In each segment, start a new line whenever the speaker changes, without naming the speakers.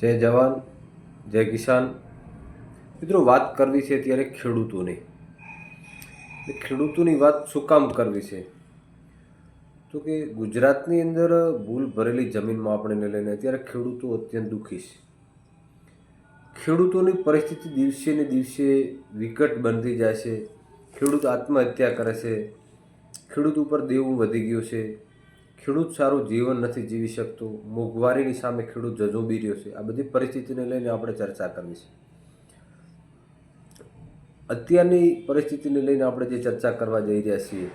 જય જવાન, જય કિસાન. મિત્રો, વાત કરવી છે ત્યારે ખેડૂતોની. ખેડૂતોની વાત શું કામ કરવી છે? તો કે ગુજરાતની અંદર ભૂલ ભરેલી જમીનમાં આપણે લઈને અત્યારે ખેડૂતો અત્યંત દુઃખી છે. ખેડૂતોની પરિસ્થિતિ દિવસે ને દિવસે વિકટ બનતી જાય છે. ખેડૂત આત્મહત્યા કરે છે. ખેડૂત ઉપર દેવું વધી ગયું છે. ખેડૂત સારું જીવન નથી જીવી શકતું, મોંઘવારીની સામે ખેડૂત જજુંબી રહ્યો છે. આ બધી પરિસ્થિતિને લઈને આપણે ચર્ચા કરવી છે. અત્યારની પરિસ્થિતિને લઈને આપણે જે ચર્ચા કરવા જઈ રહ્યા છીએ,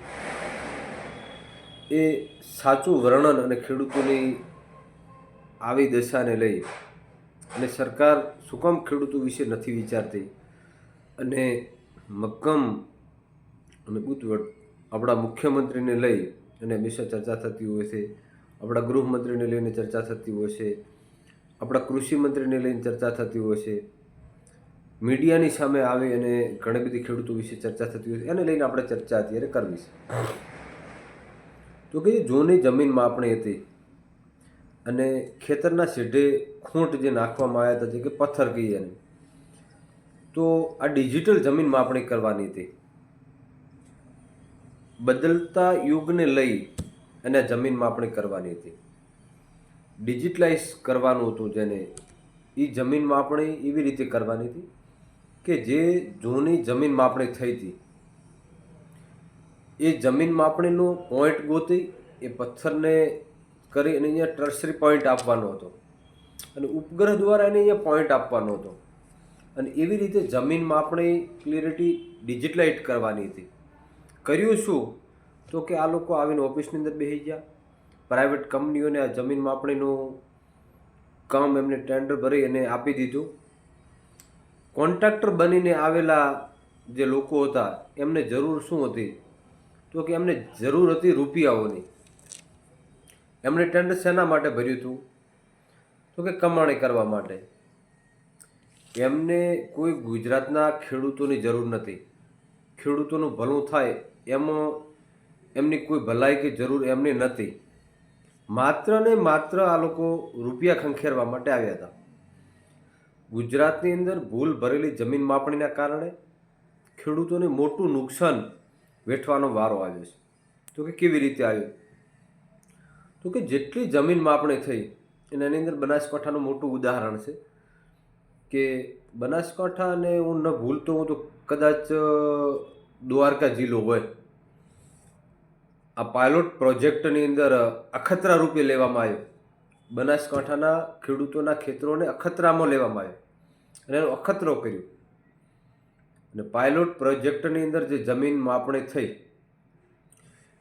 એ સાચું વર્ણન અને ખેડૂતોની આવી દશાને લઈ અને સરકાર સુકમ ખેડૂતો વિશે નથી વિચારતી અને મક્કમ અને બુદ્ધવટ આપણા મુખ્યમંત્રીને લઈ અને હંમેશા ચર્ચા થતી હોય છે. આપણા ગૃહમંત્રીને લઈને ચર્ચા થતી હોય છે. આપણા કૃષિ મંત્રીને લઈને ચર્ચા થતી હોય છે. મીડિયાની સામે આવી અને ઘણી બધી ખેડૂતો વિશે ચર્ચા થતી હોય છે. એને લઈને આપણે ચર્ચા અત્યારે કરવી છે. તો કે જૂની જમીનમાં આપણે હતી અને ખેતરના સીઢે ખૂંટ જે નાખવામાં આવ્યા હતા, જે કે પથ્થર કહીએ એને, તો આ ડિજિટલ જમીનમાં આપણે કરવાની હતી. બદલતા યુગને લઈ અને જમીન માપણી કરવાની હતી. ડિજિટલાઇઝ કરવાનું હતું જેને એ જમીન માપણી એવી રીતે કરવાની હતી કે જે જૂની જમીન માપણી થઈ હતી. એ જમીન માપણીનું પોઈન્ટ ગોતી એ પથ્થરને કરી અને અહીંયા ટર્સરી પોઈન્ટ આપવાનો હતો. અને ઉપગ્રહ દ્વારા એને અહીંયા પોઈન્ટ આપવાનો હતો. અને એવી રીતે જમીન માપણી ક્લિયરિટી ડિજિટલાઇઝ કરવાની હતી. કર્યું શું? તો કે આ લોકો આવીને ઓફિસની અંદર બેસી ગયા. પ્રાઇવેટ કંપનીઓને આ જમીન માપણીનું કામ એમને ટેન્ડર ભરી અને આપી દીધું. કોન્ટ્રાક્ટર બનીને આવેલા જે લોકો હતા, એમને જરૂર શું હતી? તો કે એમને જરૂર હતી રૂપિયાઓની. એમણે ટેન્ડર શેના માટે ભર્યું હતું? તો કે કમાણી કરવા માટે. એમને કોઈ ગુજરાતના ખેડૂતોની જરૂર નથી. ખેડૂતોનું ભલું થાય એમાં, એમની કોઈ ભલાઈ કે જરૂર એમની નથી. માત્ર ને માત્ર આ લોકો રૂપિયા ખંખેરવા માટે આવ્યા હતા. ગુજરાતની અંદર ભૂલ ભરેલી જમીન માપણીના કારણે ખેડૂતોને મોટું નુકસાન વેઠવાનો વારો આવ્યો છે. તો કે કેવી રીતે આવ્યો? તો કે જેટલી જમીન માપણી થઈ અને એની અંદર બનાસકાંઠાનું મોટું ઉદાહરણ છે. કે બનાસકાંઠાને હું ન ભૂલતો હું તો કદાચ દ્વારકા જિલ્લો હોય. આ પાયલોટ પ્રોજેક્ટની અંદર અખતરા રૂપે લેવામાં આવ્યો. બનાસકાંઠાના ખેડૂતોના ખેતરોને અખતરામાં લેવામાં આવ્યો. અને એનો અખતરો કર્યો. અને પાયલોટ પ્રોજેક્ટની અંદર જે જમીન માપણી થઈ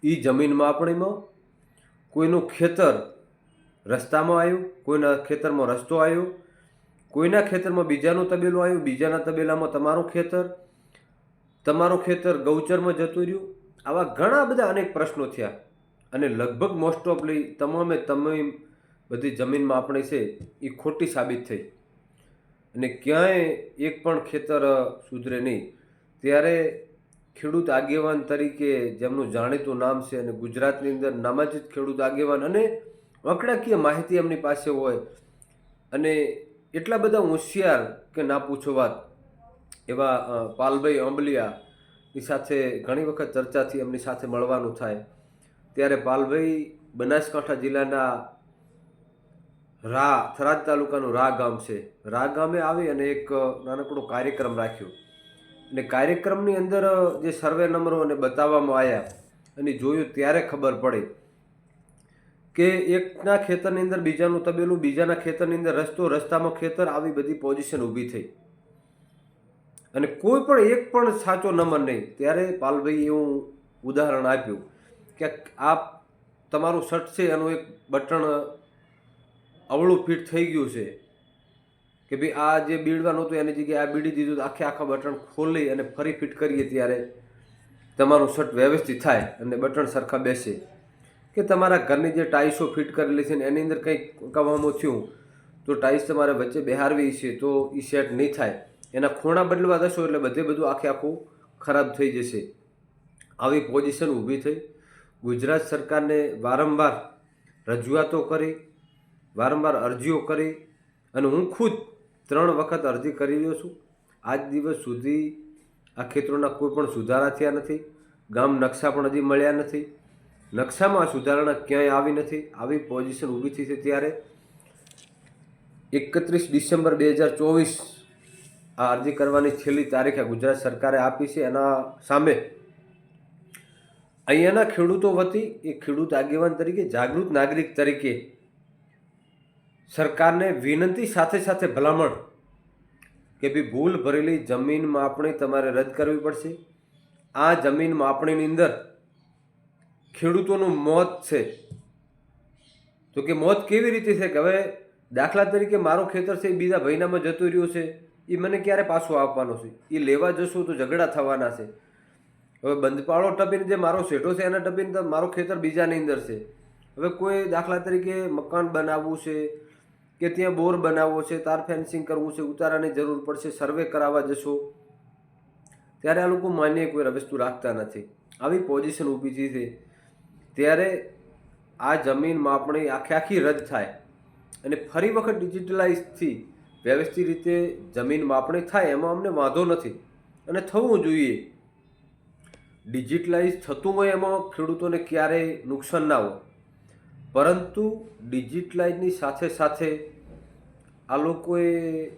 એ જમીન માપણીમાં કોઈનું ખેતર રસ્તામાં આવ્યું, કોઈના ખેતરમાં રસ્તો આવ્યો કોઈના ખેતરમાં બીજાનું તબેલું આવ્યું, બીજાના તબેલામાં તમારું ખેતર તમારું ખેતર ગૌચરમાં જતું રહ્યું. આવા ઘણા બધા અનેક પ્રશ્નો થયા. અને લગભગ મોસ્ટ ઓફલી તમામે તમામ બધી જમીનમાં આપણે છે એ ખોટી સાબિત થઈ. અને ક્યાંય એક પણ ખેતર સુધરે નહીં. ત્યારે ખેડૂત આગેવાન તરીકે જેમનું જાણીતું નામ છે અને ગુજરાતની અંદર નામાંજિત ખેડૂત આગેવાન અને આંકડાકીય માહિતી એમની પાસે હોય અને એટલા બધા હોશિયાર કે ના પૂછો વાત એવા પાલભાઈ અંબલિયાની સાથે ઘણી વખત ચર્ચાથી એમની સાથે મળવાનું થાય. ત્યારે પાલભાઈ બનાસકાંઠા જિલ્લાના રા, થરાદ તાલુકાનું રા ગામ છે. રા ગામે આવી અને એક નાનકડો કાર્યક્રમ રાખ્યો. અને કાર્યક્રમની અંદર જે સર્વે નંબરો અને બતાવવામાં આવ્યા, અને જોયું ત્યારે ખબર પડી કે એકના ખેતરની અંદર બીજાનું તબેલું, બીજાના ખેતરની અંદર રસ્તો, રસ્તામાં ખેતર, આવી બધી પોઝિશન ઊભી થઈ. અને કોઈ પણ એક પણ સાચો નંબર નહીં. ત્યારે પાલભાઈએ હું ઉદાહરણ આપ્યું કે આ તમારું શર્ટ છે, એનું એક બટન અવળું ફિટ થઈ ગયું છે કે ભાઈ આ જે બીડવાનું હતું, એની જગ્યાએ આ બીડી દીધું, આખે આખા બટન ખોલી અને ફરી ફિટ કરીએ ત્યારે તમારું શર્ટ વ્યવસ્થિત થાય અને બટન સરખા બેસે. કે તમારા ઘરની જે ટાઇલ્સો ફિટ કરેલી છે ને એની અંદર કંઈક કવામાં થયું, તો ટાઇલ્સ તમારે વચ્ચે બેહારવી છે, તો એ સેટ નહીં થાય. એના ખૂણા બદલવા દશો એટલે બધે બધું આખે આખું ખરાબ થઈ જશે. આવી પોઝિશન ઊભી થઈ. ગુજરાત સરકારને વારંવાર રજૂઆતો કરી, વારંવાર અરજીઓ કરી, અને હું ખુદ ત્રણ વખત અરજી કરી રહ્યો છું. આજ દિવસ સુધી આ ખેતરોના કોઈ પણ સુધારા થયા નથી. ગામ નકશા પણ હજી મળ્યા નથી. નકશામાં સુધારણા ક્યાંય આવી નથી. આવી પોઝિશન ઊભી થઈ છે ત્યારે એકત્રીસ ડિસેમ્બર બે હજાર ચોવીસ આ અરજી કરવાની છેલ્લી તારીખે ગુજરાત સરકારે આપી છે. એના સામે અહીંયાના ખેડૂતો વતી એ ખેડૂત આગેવાન તરીકે, જાગૃત નાગરિક તરીકે સરકારને વિનંતી સાથે સાથે ભલામણ કે ભાઈ ભૂલ ભરેલી જમીન માપણી તમારે રદ કરવી પડશે. આ જમીન માપણીની અંદર ખેડૂતોનું મોત છે. તો કે મોત કેવી રીતે છે કે હવે દાખલા તરીકે મારો ખેતર છે એ બીજા ભાઈનામાં જતું રહ્યું છે એ મને ક્યારે પાછો આપવાનો છે? એ લેવા જશું તો ઝઘડા થવાના છે. હવે બંધપાળો ટપીને જે મારો શેઠો છે એના ટપીને મારો ખેતર બીજાની અંદર છે. હવે કોઈ દાખલા તરીકે મકાન બનાવવું છે કે ત્યાં બોર બનાવવો છે, તાર ફેન્સિંગ કરવું છે, ઉતારાની જરૂર પડશે, સર્વે કરાવવા જશો, ત્યારે આ લોકો માન્ય કોઈ વસ્તુ રાખતા નથી. આવી પોઝિશન ઊભી થઈ છે. ત્યારે આ જમીન માપણી આખે આખી રદ થાય અને ફરી વખત ડિજિટલાઇઝથી વ્યવસ્થિત રીતે જમીન માપણી થાય એમાં અમને વાંધો નથી. અને થવું જોઈએ. ડિજિટલાઇઝ થતું હોય એમાં ખેડૂતોને ક્યારેય નુકસાન ના હોય. પરંતુ ડિજિટલાઇઝની સાથે સાથે આ લોકોએ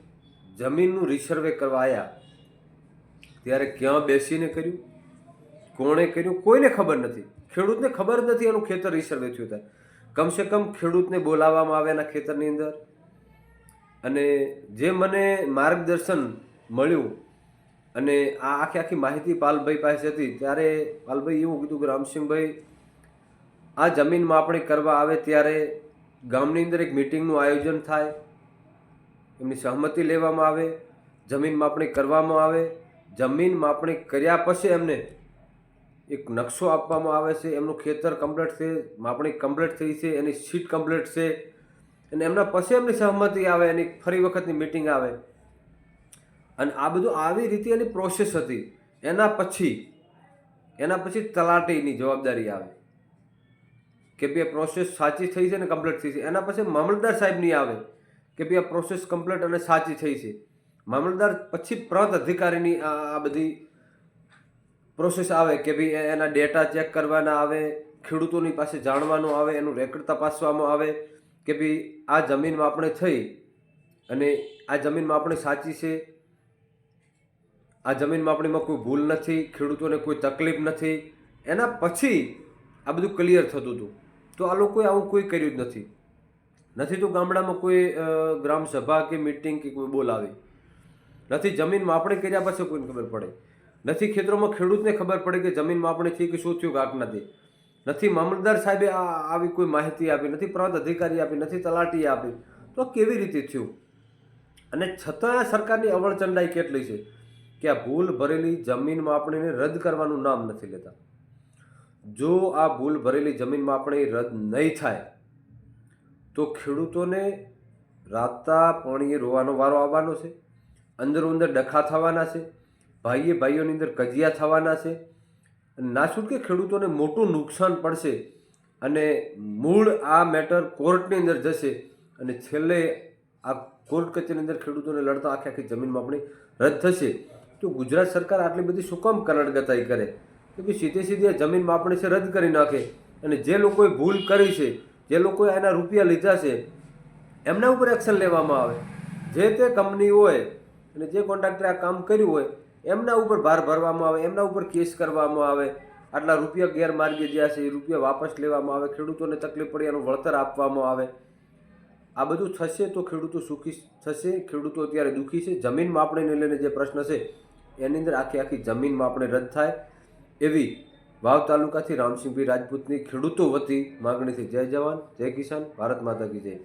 જમીનનું રિસર્વે કરવા આવ્યા ત્યારે ક્યાં બેસીને કર્યું? કોણે કર્યું? કોઈને ખબર નથી. ખેડૂતને ખબર નથી એનું ખેતર રિસર્વે થયું થાય. કમસે કમ ખેડૂતને બોલાવવામાં આવે એના ખેતરની અંદર. અને જે મને માર્ગદર્શન મળ્યું અને આ આખી આખી માહિતી પાલભાઈ પાસે હતી, ત્યારે પાલભાઈ એવું કીધું કે, રામસિંહભાઈ, આ જમીન માપણી કરવા આવે ત્યારે ગામની અંદર એક મિટિંગનું આયોજન થાય. એમની સહમતિ લેવામાં આવે. જમીન માપણી કરવામાં આવે. જમીન માપણી કર્યા પછી એમને એક નકશો આપવામાં આવે છે, એમનું ખેતર કમ્પ્લીટ છે, માપણી કમ્પ્લીટ થઈ છે, એની સીટ કમ્પ્લીટ છે અને એમના પછી એમની સહમતિ આવે, એની ફરી વખતની મિટિંગ આવે. અને આ બધું આવી રીતે એની પ્રોસેસ હતી. એના પછી એના પછી તલાટીની જવાબદારી આવે. કે ભાઈ આ પ્રોસેસ સાચી થઈ છે ને કમ્પ્લીટ થઈ છે. એના પછી મામલતદાર સાહેબની આવે કે ભાઈ આ પ્રોસેસ કમ્પ્લીટ અને સાચી થઈ છે. મામલતદાર પછી પ્રત અધિકારીની આ બધી પ્રોસેસ આવે કે ભાઈ એના ડેટા ચેક કરવાના આવે, ખેડૂતોની પાસે જાણવાનું આવે, એનું રેકર્ડ તપાસવામાં આવે કે ભાઈ આ જમીનમાં આપણે થઈ અને આ જમીનમાં આપણે સાચી છે, આ જમીન માપણીમાં કોઈ ભૂલ નથી, ખેડૂતોને કોઈ તકલીફ નથી, એના પછી આ બધું ક્લિયર થતું હતું. તો આ લોકોએ આવું કોઈ કર્યું જ નથી. નથી તો ગામડામાં કોઈ ગ્રામ સભા કે મિટિંગ કે કોઈ બોલાવી. નથી જમીન માપણી કર્યા પછી કોઈને ખબર પડે. નથી ખેતરોમાં ખેડૂતને ખબર પડે કે જમીન માપણી થઈ કે શું થયું કાંક નથી નથી મામલતદાર સાહેબે આ આવી કોઈ માહિતી આપી, નથી પ્રાંત અધિકારી આપી, નથી તલાટીએ આપી. તો કેવી રીતે થયું? અને છતાં સરકારની અવળચંડાઈ કેટલી છે કે આ ભૂલ ભરેલી જમીન માપણીને રદ કરવાનું નામ નથી લેતા. જો આ ભૂલ ભરેલી જમીન માપણી રદ નહીં થાય, તો ખેડૂતોને રાતા પાણીએ રોવાનો વારો આવવાનો છે અંદરો અંદર ડખા થવાના છે ભાઈએ ભાઈઓની અંદર કજિયા થવાના છે. અને ના ખેડૂતોને મોટું નુકસાન પડશે અને મૂળ આ મેટર કોર્ટની અંદર જશે અને છેલ્લે આ કોર્ટ કચેરીની અંદર ખેડૂતોને લડતા આખી આખી જમીન માપણી રદ થશે. તો ગુજરાત સરકાર આટલી બધી શું કામ કનડગતાઈ કરે? કે ભાઈ સીધે સીધી આ જમીન માપણી છે રદ કરી નાખે. અને જે લોકોએ ભૂલ કરી છે, જે લોકોએ એના રૂપિયા લીધા છે, એમના ઉપર એક્શન લેવામાં આવે. જે તે કંપની હોય અને જે કોન્ટ્રાક્ટરે આ કામ કર્યું હોય એમના ઉપર ભાર ભરવામાં આવે, એમના ઉપર કેસ કરવામાં આવે. આટલા રૂપિયા ગેરમાર્ગે જ્યાં છે એ રૂપિયા વાપસ લેવામાં આવે, ખેડૂતોને તકલીફ પડે એનું વળતર આપવામાં આવે. આ બધું થશે તો ખેડૂતો સુખી થશે, ખેડૂતો અત્યારે દુઃખી છે. જમીન માપણીને લઈને જે પ્રશ્ન છે, એની અંદર આખી આખી જમીન માપણી રદ થાય. એવી વાવ તાલુકાથી રામસિંહભાઈ રાજપૂતની ખેડૂતો વતી માગણીથી જય જવાન, જય કિસાન, ભારત માતા કી જય.